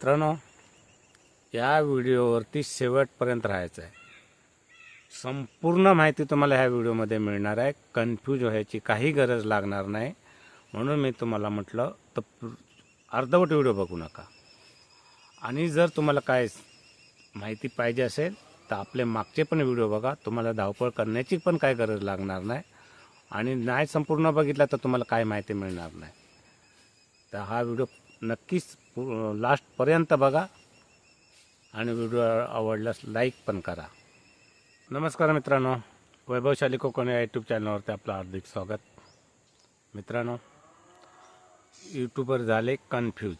मित्रांनो या व्हिडिओवरती शेवटपर्यंत राहायचं आहे संपूर्ण माहिती तुम्हाला ह्या व्हिडिओमध्ये मिळणार आहे. कन्फ्यूज व्हायची काही गरज लागणार नाही. म्हणून मी तुम्हाला म्हटलं तर अर्धवट व्हिडिओ बघू नका. आणि जर तुम्हाला काय माहिती पाहिजे असेल तर आपले मागचे पण व्हिडिओ बघा. तुम्हाला धावपळ करण्याची पण काय गरज लागणार नाही. आणि नाही संपूर्ण बघितला तर तुम्हाला काय माहिती मिळणार नाही. तर हा व्हिडिओ नक्कीच लास्टपर्यंत बघा. आणि व्हिडिओ आवडल्यास लाईक पण करा. नमस्कार मित्रांनो. वैभवशाली कोकण या यूट्यूब चॅनलवरती आपलं हार्दिक स्वागत. मित्रांनो यूट्यूबर झाले कन्फ्यूज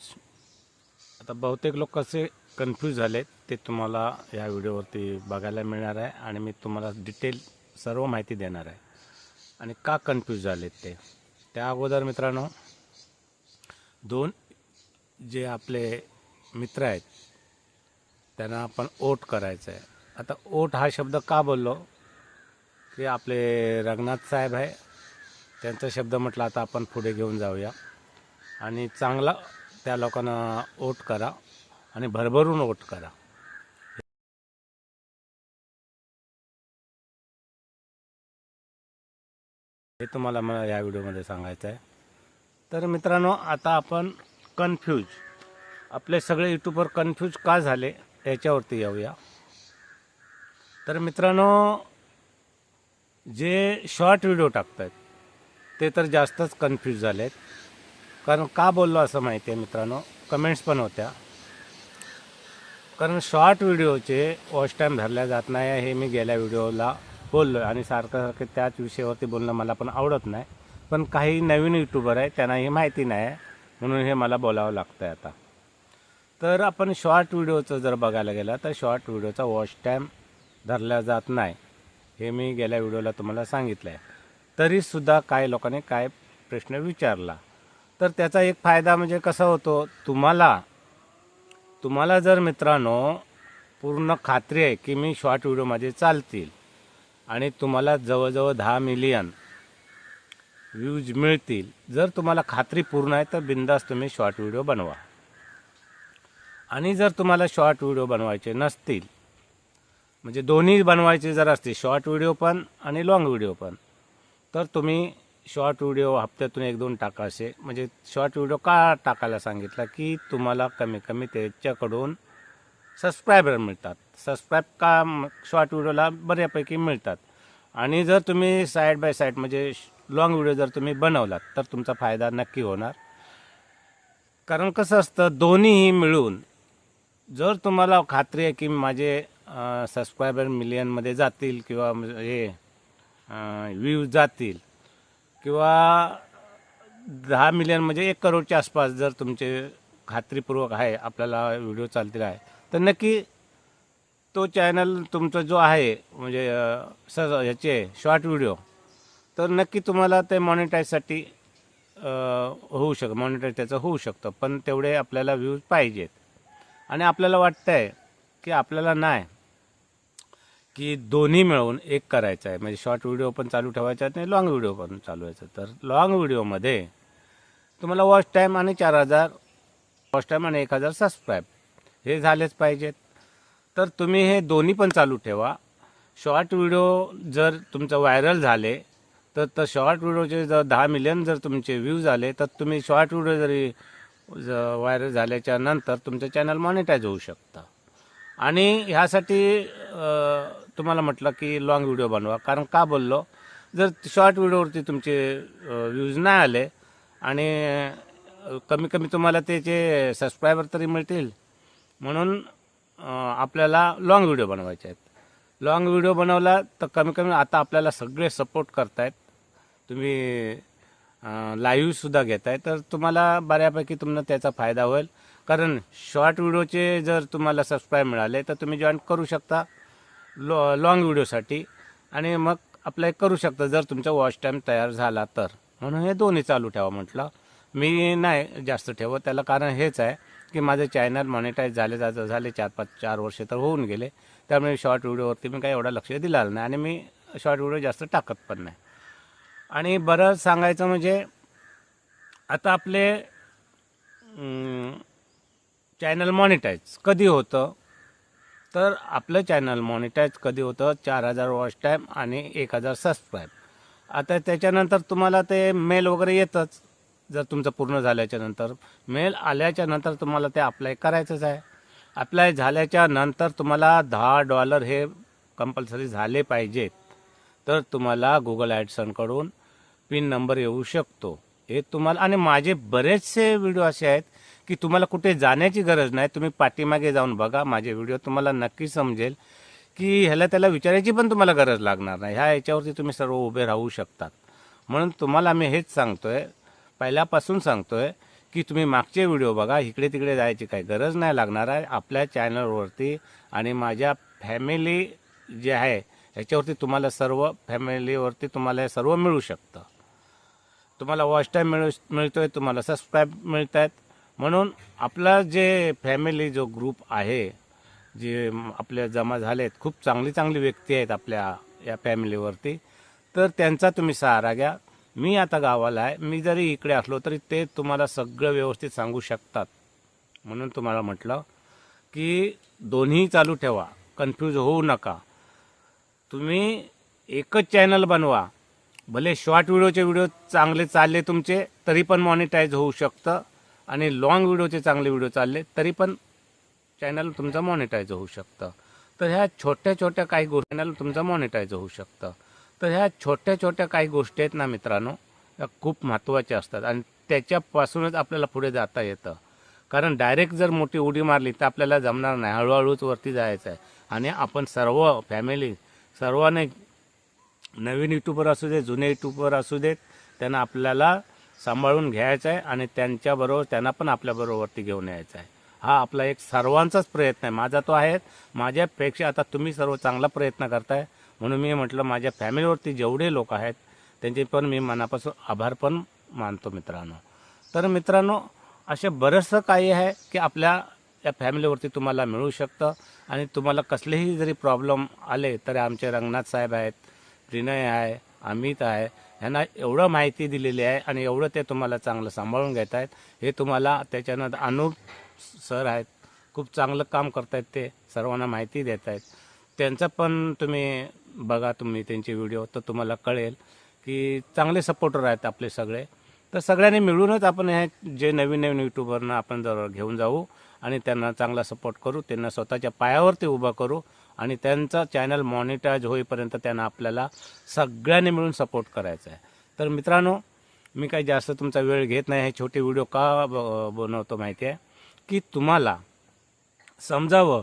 आता बहुतेक लोक कसे कन्फ्यूज झाले ते तुम्हाला या व्हिडिओवरती बघायला मिळणार आहे आणि मी तुम्हाला डिटेल सर्व माहिती देणार आहे. आणि का कन्फ्यूज झालेत ते? त्या अगोदर मित्रांनो दोन जे आपले मित्र आहेत त्यांना आपण ओट करायचं आहे आता ओट हा शब्द का बोललो? की आपले रंगनाथ साहेब आहे त्यांचा शब्द म्हटलं आता आपण पुढे घेऊन जाऊया. आणि चांगला त्या लोकांना ओट करा आणि भरभरून ओट करा. हे तुम्हाला मला या व्हिडिओमध्ये सांगायचं आहे तर मित्रांनो आता आपण कन्फ्यूज आपले सगळे यूट्यूबर कन्फ्यूज का झाले याच्यावरती येऊया. तर मित्रांनो जे शॉर्ट व्हिडिओ टाकत आहेत ते तर जास्तच कन्फ्यूज झाले आहेत कारण का बोललो असं माहिती आहे मित्रांनो कमेंट्स पण होत्या. कारण शॉर्ट व्हिडिओचे वॉच टाईम धरल्या जात नाही हे मी गेल्या व्हिडिओला बोललो आणि सारखं सारखं त्याच विषयावरती बोलणं मला पण आवडत नाही. पण काही नवीन यूट्यूबर आहे त्यांना ही माहिती नाही. आहे म्हणून हे मला बोलावं लागतं आहे आता. तर आपण शॉर्ट व्हिडिओचं जर बघायला गेलं तर शॉर्ट व्हिडिओचा वॉच टाईम धरला जात नाही. हे मी गेल्या व्हिडिओला तुम्हाला सांगितलं आहे तरीसुद्धा काय लोकांनी काय प्रश्न विचारला? तर त्याचा एक फायदा म्हणजे कसा होतो? तुम्हाला तुम्हाला जर मित्रांनो पूर्ण खात्री आहे की मी शॉर्ट व्हिडिओ माझे चालतील आणि तुम्हाला जवळजवळ दहा मिलियन व्ह्यूज मिळतील. जर तुम्हाला खात्री पूर्ण आहे तर बिंदास तुम्ही शॉर्ट व्हिडिओ बनवा. आणि जर तुम्हाला शॉर्ट व्हिडिओ बनवायचे नसतील म्हणजे दोन्ही बनवायचे जर असतील शॉर्ट व्हिडिओ पण आणि लॉंग व्हिडिओ पण तर तुम्ही शॉर्ट व्हिडिओ हप्त्यातून एक दोन टाका असे. म्हणजे शॉर्ट व्हिडिओ का टाकायला सांगितला? की तुम्हाला कमी कमी त्याच्याकडून सबस्क्रायबर मिळतात. सबस्क्राईब का शॉर्ट व्हिडिओला बऱ्यापैकी मिळतात. आणि जर तुम्ही साईड बाय साईड म्हणजे लॉंग व्हिडिओ जर तुम्ही बनवलात तर तुमचा फायदा नक्की होणार. कारण कसं असतं दोन्हीही मिळून जर तुम्हाला खात्री आहे की माझे सबस्क्रायबर मिलियनमध्ये जातील किंवा हे व्ह्यूज जातील किंवा दहा मिलियन म्हणजे एक करोडच्या आसपास जर तुमचे खात्रीपूर्वक आहे आपल्याला व्हिडिओ चालतील आहे तर नक्की तो चॅनल तुमचा जो आहे म्हणजे सर स ह्याचे शॉर्ट व्हिडिओ तर नक्की तुम्हाला ते मॉनिटाईजसाठी होऊ शकतं मॉनिटाईज त्याचं होऊ शकतं पण तेवढे आपल्याला व्ह्यूज पाहिजेत. आणि आपल्याला वाटतं आहे की आपल्याला नाही की दोन्ही मिळवून एक करायचं आहे. म्हणजे शॉर्ट व्हिडिओ पण चालू ठेवायचा आहे आणि लॉंग व्हिडिओ पण चालवायचं तर लॉंग व्हिडिओमध्ये तुम्हाला वॉच टाईम आणि चार हजार वॉच टाईम आणि एक हजार सबस्क्राईब हे झालेच पाहिजेत. तर तुम्ही हे दोन्ही पण चालू ठेवा. शॉर्ट व्हिडिओ जर तुमचं व्हायरल झाले तर तर शॉर्ट व्हिडिओचे जर दहा मिलियन जर तुमचे व्ह्यूज आले तर तुम्ही शॉर्ट व्हिडिओ जरी व्हायरल झाल्याच्यानंतर तुमचं चॅनल मॉनिटाईज होऊ शकतं. आणि ह्यासाठी तुम्हाला म्हटलं की लॉंग व्हिडिओ बनवा. कारण का बोललो? जर शॉर्ट व्हिडिओवरती तुमचे व्ह्यूज नाही आले आणि कमी कमी तुम्हाला त्याचे सबस्क्रायबर तरी मिळतील म्हणून आपल्याला लॉंग व्हिडिओ बनवायचे आहेत. लॉंग व्हिडिओ बनवला तर कमी कमी आता आपल्याला सगळे सपोर्ट करतायत. तुम्ही लाईव्हसुद्धा घेताय. तर तुम्हाला बऱ्यापैकी तुम्हाला त्याचा फायदा होईल. कारण शॉर्ट व्हिडिओचे जर तुम्हाला सबस्क्राईब मिळाले तर तुम्ही जॉईन करू शकता लॉ लॉंग व्हिडिओसाठी आणि मग अप्लाय करू शकता जर तुमचा वॉच टाईम तयार झाला तर. म्हणून हे दोन्ही चालू ठेवा म्हटलं. मी नाही जास्त ठेवत. त्याला कारण हेच आहे की माझं चॅनल मॉनिटाईज झाले जातं झाले चार पाच चार वर्ष तर होऊन गेले. त्यामुळे शॉर्ट व्हिडिओवरती मी काही एवढा लक्ष दिलेलं नाही आणि मी शॉर्ट व्हिडिओ जास्त टाकत पण नाही. आणि बरं सांगायचं म्हणजे आता आपले चॅनल मॉनिटाईज कधी होतं? तर आपलं चॅनल मॉनिटाईज कधी होतं? चार हजार वॉच टाईम आणि एक हजार सबस्क्राईब आता त्याच्यानंतर तुम्हाला ते मेल वगैरे येतच. जर तुमचं पूर्ण झाल्याच्यानंतर मेल आल्याच्यानंतर तुम्हाला ते अप्लाय करायचंच आहे. अप्लाय झाल्याच्यानंतर तुम्हाला दहा डॉलर हे कंपल्सरी झाले पाहिजेत. तर तुम्हाला गुगल ॲडसनकडून पिन नंबर येऊ शकतो. हे तुम्हाला आणि माझे बरेचसे व्हिडिओ असे आहेत की तुम्हाला कुठे जाण्याची गरज नाही. तुम्ही पाठीमागे जाऊन बघा. माझे व्हिडिओ तुम्हाला नक्की समजेल की ह्याला त्याला विचारायची पण तुम्हाला गरज लागणार नाही. ह्या याच्यावरती तुम्ही सर्व उभे राहू शकतात. म्हणून तुम्हाला मी हेच सांगतोय. पहिल्यापासून सांगतोय की तुम्ही मागचे व्हिडिओ बघा इकडे तिकडे जायची काही गरज नाही लागणार आहे. आपल्या चॅनलवरती आणि माझ्या फॅमिली जे आहे ह्याच्यावरती तुम्हाला सर्व फॅमिलीवरती तुम्हाला हे सर्व मिळू शकतं. तुम्हाला वॉच टाईम मिळू मिळतोय तुम्हाला सबस्क्राईब मिळत आहेत म्हणून आपला जे फॅमिली जो ग्रुप आहे जे आपले आपल्या जमा आहेत खूप चांगली चांगली व्यक्ती आहेत आपल्या या फॅमिलीवरती तर त्यांचा तुम्ही सहारा घ्या. मी आता गावाला आहे. मी जरी इकडे असलो तरी ते तुम्हाला सगळं व्यवस्थित सांगू शकतात. म्हणून तुम्हाला म्हटलं की दोन्ही चालू ठेवा. कन्फ्यूज होऊ नका. तुम्ही एकच चॅनल बनवा. भले शॉर्ट व्हिडिओचे व्हिडिओ चांगले चालले तुमचे तरी पण मॉनिटाईज होऊ शकतं. आणि लॉंग व्हिडिओचे चांगले व्हिडिओ चालले तरी पण चॅनल तुमचं मॉनिटाईज होऊ शकतं. तर ह्या छोट्या छोट्या काही गोष्टी चॅनल तुमचं मॉनिटाईज होऊ शकतं. तर ह्या छोट्या छोट्या काही गोष्टी आहेत ना मित्रांनो या खूप महत्त्वाच्या असतात. आणि त्याच्यापासूनच आपल्याला पुढे जाता येतं. कारण डायरेक्ट जर मोठी उडी मारली तर आपल्याला जमणार नाही. हळूहळूच वरती जायचं आहे. आणि आपण सर्व फॅमिली सर्वांनी नवीन युट्यूबर असू दे जुने युट्यूबर असू देत त्यांना आपल्याला सांभाळून घ्यायचं आहे आणि त्यांच्याबरोबर त्यांना पण आपल्याबरोबरती घेऊन यायचं आहे. हा आपला एक सर्वांचाच प्रयत्न आहे. माझा तो आहे. माझ्यापेक्षा आता तुम्ही सर्व चांगला प्रयत्न करताय. म्हणून मी म्हटलं माझ्या फॅमिलीवरती जेवढे लोक आहेत त्यांचे पण मी मनापासून आभार पण मानतो मित्रांनो. तर मित्रांनो असे बरंचसं काही आहे की आपल्या या फॅमिलीवरती तुम्हाला मिळू शकतं आणि तुम्हाला कसलेही जरी प्रॉब्लेम आले तरी आमचे रंगनाथ साहेब आहेत प्रिनय आहे अमित आहे ह्यांना एवढं माहिती दिलेली आहे आणि एवढं ते तुम्हाला चांगलं सांभाळून घेत आहेत. हे तुम्हाला त्याच्यानंतर अनुप सर आहेत खूप चांगलं काम करतायत ते सर्वांना माहिती देत आहेत त्यांचं पण तुम्ही बघा तुम्ही त्यांचे व्हिडिओ तर तुम्हाला कळेल की चांगले सपोर्टर आहेत आपले सगळे. तर सगळ्यांनी मिळूनच आपण हे जे नवीन नवीन यूट्यूबरना आपण जर घेऊन जाऊ आणि त्यांना चांगला सपोर्ट करू त्यांना स्वतःच्या पायावरती उभा करू आणि त्यांचा चॅनल मॉनिटाईज होईपर्यंत त्यांना आपल्याला सगळ्यांनी मिळून सपोर्ट करायचा आहे. तर मित्रांनो मी काही जास्त तुमचा वेळ घेत नाही हे छोटे व्हिडिओ का ब- बनवतो माहिती आहे? की तुम्हाला समजावं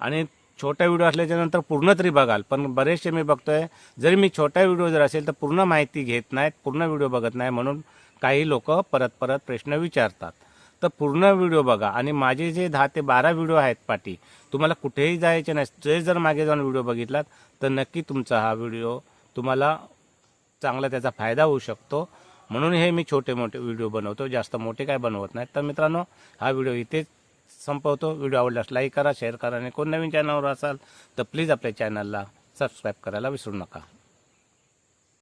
आणि छोटा व्हिडिओ असल्याच्यानंतर पूर्ण तरी बघाल. पण बरेचसे मी बघतोय जरी मी छोटा व्हिडिओ जर असेल तर पूर्ण माहिती घेत नाहीत पूर्ण व्हिडिओ बघत नाही म्हणून काही लोक परत परत प्रश्न विचारतात. तर पूर्ण व्हिडिओ बघा. आणि माझे जे दहा ते बारा व्हिडिओ आहेत पाठी तुम्हाला कुठेही जायचे नाही. ते जर मागे जाऊन व्हिडिओ बघितलात तर नक्की तुमचा हा व्हिडिओ तुम्हाला चांगला त्याचा फायदा होऊ शकतो. म्हणून हे मी छोटे मोठे व्हिडिओ बनवतो. जास्त मोठे काय बनवत नाही तर मित्रांनो हा व्हिडिओ इथेच संपवतो. व्हिडिओ आवडल्यास लाईक करा शेअर करा. आणि कोण नवीन चॅनलवर असाल तर प्लीज आपल्या चॅनलला सबस्क्राईब करायला विसरू नका.